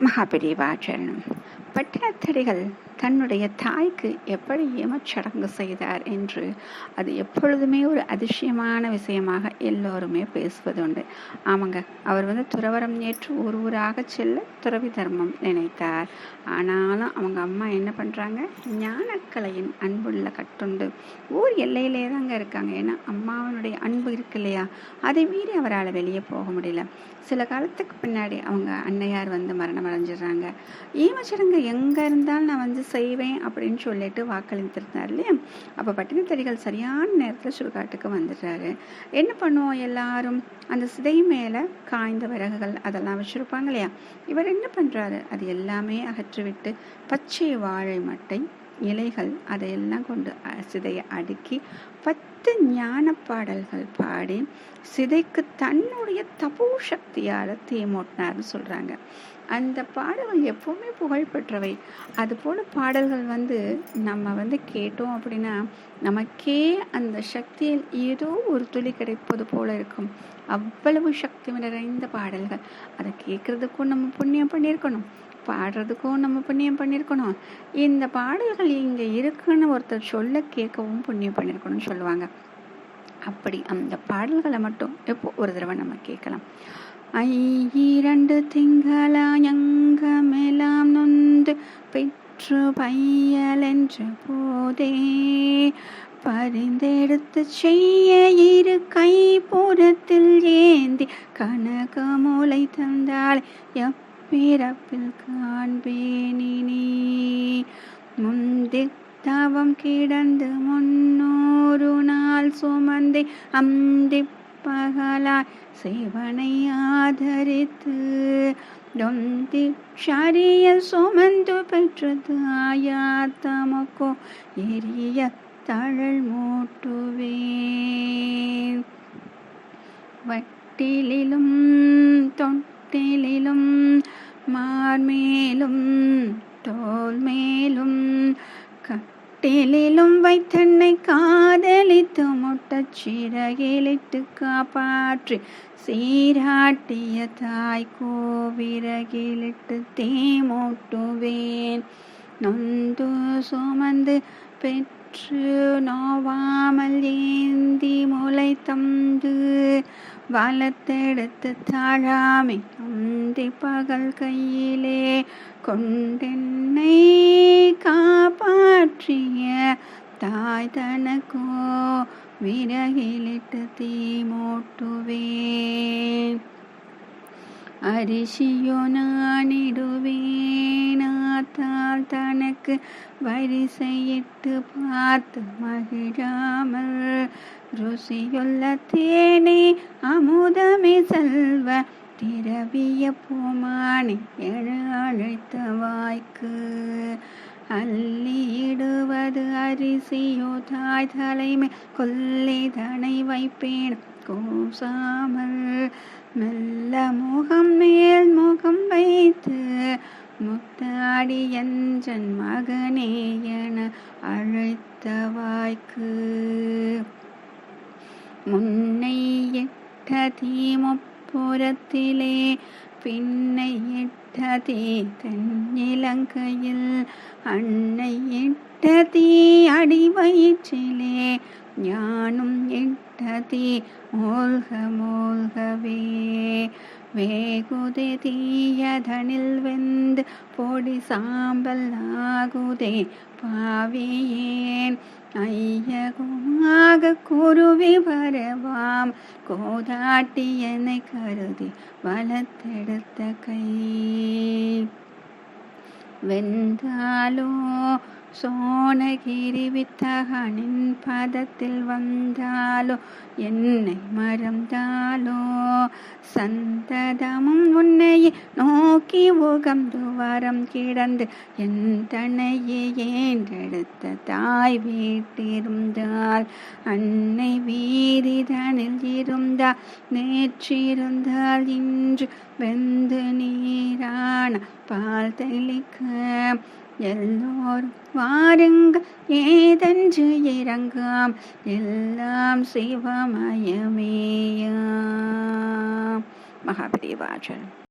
மகாபிரிவாச்சரணம். பட்டினத்தடிகள் தன்னுடைய தாய்க்கு எப்படி ஏமச்சடங்கு செய்தார் என்று அது எப்பொழுதுமே ஒரு அதிசயமான விஷயமாக எல்லோருமே பேசுவதுண்டு. ஆமாங்க அவர் வந்து துறவரம் ஏற்று ஒரு ஊராக செல்ல துறவி தர்மம் நினைத்தார். ஆனாலும் அவங்க அம்மா என்ன பண்ணுறாங்க ஞானக்கலையின் அன்புள்ள கட்டுண்டு. ஊர் எல்லையிலே தாங்க இருக்காங்க. ஏன்னா அம்மாவனுடைய அன்பு இருக்கு இல்லையா? அதை மீறி அவரால் வெளியே போக முடியல. சில காலத்துக்கு பின்னாடி அவங்க அன்னையார் வந்து மரணம் அடைஞ்சிடுறாங்க ஈமச்சடங்கு எங்கே இருந்தாலும் நான் வந்து செய்வேன் அப்படின்னு சொல்லிட்டு வாக்களித்திருந்தார் இல்லையா? அப்போ பட்டினத்தடிகள் சரியான நேரத்தில் சுடுகாட்டுக்கு வந்துடுறாரு. என்ன பண்ணுவோம் எல்லாரும்? அந்த சிதை மேலே காய்ந்த விறகுகள் அதெல்லாம் வச்சுருப்பாங்க இல்லையா? இவர் என்ன பண்ணுறாரு அது எல்லாமே அகற்றிவிட்டு பச்சை வாழை மட்டை இலைகள் அதையெல்லாம் கொண்டு சிதையை அடுக்கி பத்து ஞான பாடல்கள் பாடி சிதைக்கு தன்னுடைய தபோ சக்தியால் தீமூட்டினார்னு சொல்கிறாங்க அந்த பாடல்கள் எப்பவுமே புகழ்பெற்றவை. அதுபோல் பாடல்கள் வந்து நம்ம வந்து கேட்டோம் அப்படின்னா நமக்கே அந்த சக்தியில் ஏதோ ஒரு துளி கிடைப்பது போல இருக்கும். அவ்வளவு சக்தி நிறைந்த பாடல்கள். அதை கேட்குறதுக்கும் நம்ம புண்ணியம் பண்ணியிருக்கணும். பாடுறதுக்கும் நம்ம புண்ணியம் பண்ணியிருக்கணும். இந்த பாடல்கள் இங்கே இருக்குன்னு ஒருத்தர் சொல்ல கேட்கவும் புண்ணியம் பண்ணியிருக்கணும். அப்படின்னு சொல்லுவாங்க. அப்படி அந்த பாடல்களை மட்டும் எப்போ ஒரு தடவை நம்ம கேட்கலாம். ஐரண்டு திங்களாயங்கமெல்லாம் நொந்து பெற்று பையலென்ற போதே பரிந்தெடுத்து செய்ய இரு கைப்புறத்தில் ஏந்தி கனகமூலை தந்தாள் எப்பிறப்பில் காண்பேனினி முந்தி தவம் கிடந்து முன்னூறு நாள் சுமந்தே அந்தி பகலாய் சேவனை ஆதரித்து தொந்தி ஷரிய சுமந்து பெற்றது தாயா தமக்கோ எரிய தழல் மூட்டுவேன். வட்டிலும் தொட்டிலும் மார்மேலும் தோல் மேலும் கட்டிலும் வைத்தன்னை காதலித்து முட்டச் சிறகிலிட்டு காப்பாற்றி சீராட்டிய தாய் கோவிறகிலிட்டு தேமூட்டுவேன். நொந்து சுமந்து பெற்று நோவாமல் ஏந்தி முளை தந்து வளத்தெடுத்து தாழாமை அந்தி பகல் கையிலே கொண்டென்னை கா தாய் தனக்கோ விறகிலிட்டு தீ மூட்டுவேன். அரிசியோ நானிடுவேனாத்தால் தனக்கு வரிசையிட்டு பார்த்து மகிழாமல் ருசியுள்ள தேனே அமுதமே செல்வ திரவிய பூமானி என அழைத்த வாய்க்கு அல்லிடுவது அரிசியோ தாய் தலைமை கொல்லிதனை வைப்பேன். கூசாமல் மெல்ல முகம் மேல் முகம் வைத்து முத்தாடி எஞ்சன் மகனே என அழைத்த வாய்க்கு. முன்னை எட்ட தீமப்புறத்திலே பின்னை எட்ட தென்னிலங்கையில் அன்னை எட்ட தீ ஞானம் எட்டதி மூழ்க மூழ்கவே. வேகுதே தீயதனில் வெந்து பொடி சாம்பல் ஆகுதே. பாவியேன் ஐயகுமாக குருவி வரவாம். கோதாட்டி என்னை கருதி வளத்தெடுத்த கை. வெந்தாலோ சோனகிரி வித்தகனின் பதத்தில் வந்தாலோ என்னை மறந்தாலோ? சந்ததமும் உன்னை நோக்கி உகந்து வரம் கிடந்து என் தன்னையே ஏன்றெடுத்த தாய் வீட்டிருந்தால் அன்னை வீரிதனில் இருந்தால் நேற்றிருந்தால் இன்று வெந்து நீரான பால் தெளிக்க எல்லோரும் வாருங்க ஏதென்று இறங்காம் எல்லாம் சிவமயமேயா மகாபரிவாச்சல்.